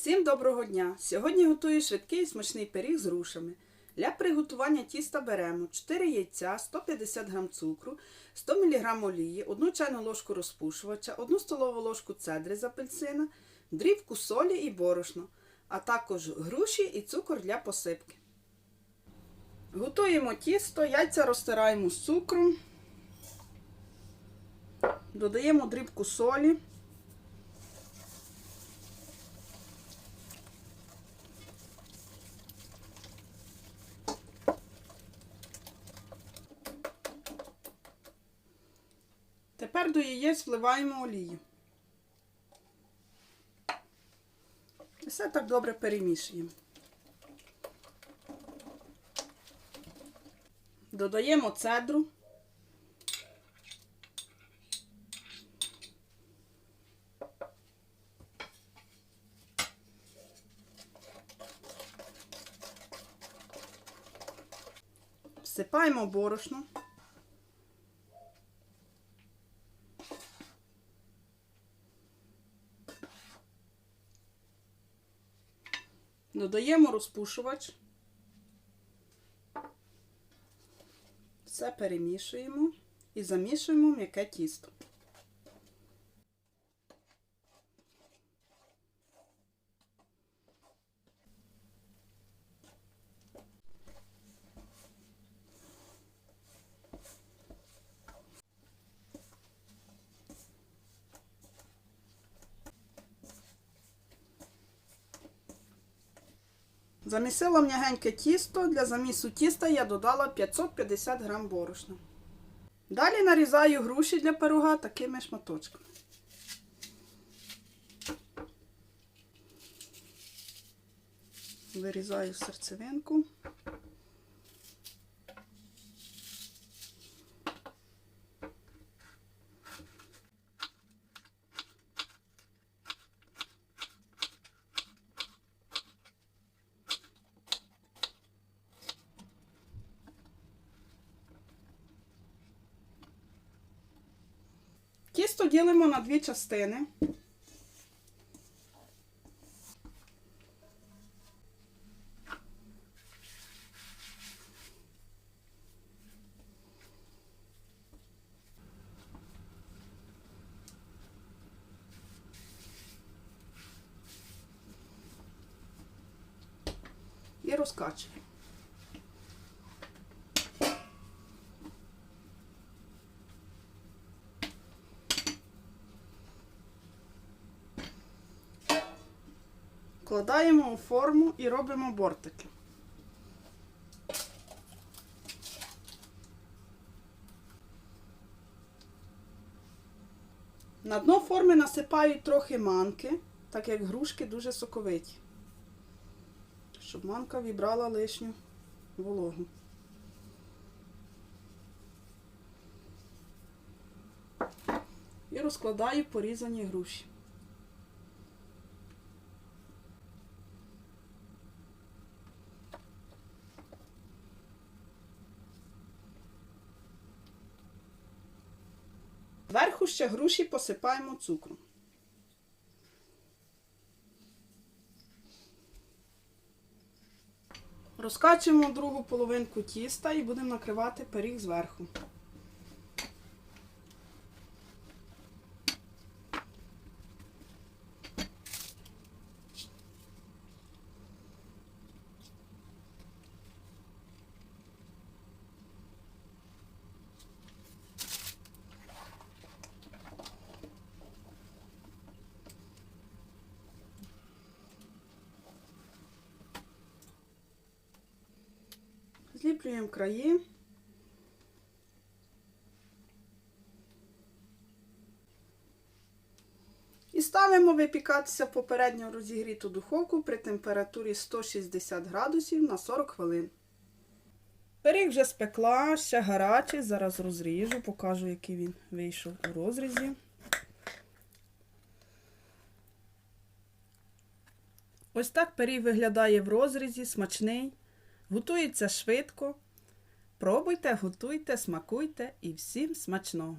Всім доброго дня! Сьогодні готую швидкий і смачний пиріг з грушами. Для приготування тіста беремо 4 яйця, 150 г цукру, 100 мг олії, 1 чайну ложку розпушувача, 1 столову ложку цедри з апельсина, дрібку солі і борошно, а також груші і цукор для посипки. Готуємо тісто, яйця розтираємо з цукру, додаємо дрібку солі. Тепер до яєць вливаємо олію. Все так добре перемішуємо. Додаємо цедру. Всипаємо борошно. Додаємо розпушувач. Все перемішуємо і замішуємо м'яке тісто. Замісила м'ягеньке тісто. Для замісу тіста я додала 550 г борошна. Далі нарізаю груші для пирога такими шматочками. Вирізаю серцевинку. Тісто ділимо на дві частини. І розкачуємо. Вкладаємо у форму і робимо бортики. На дно форми насипають трохи манки, так як грушки дуже соковиті, щоб манка вібрала лишню вологу. І розкладаю порізані груші. Зверху ще груші посипаємо цукром. Розкачуємо другу половинку тіста і будемо накривати пиріг зверху. Зліплюємо краї. І ставимо випікатися в попередньо розігріту духовку при температурі 160 градусів на 40 хвилин. Пиріг вже спекла, ще гарячий, зараз розріжу, покажу, який він вийшов у розрізі. Ось так пиріг виглядає в розрізі, смачний. Готується швидко. Пробуйте, готуйте, смакуйте і всім смачного!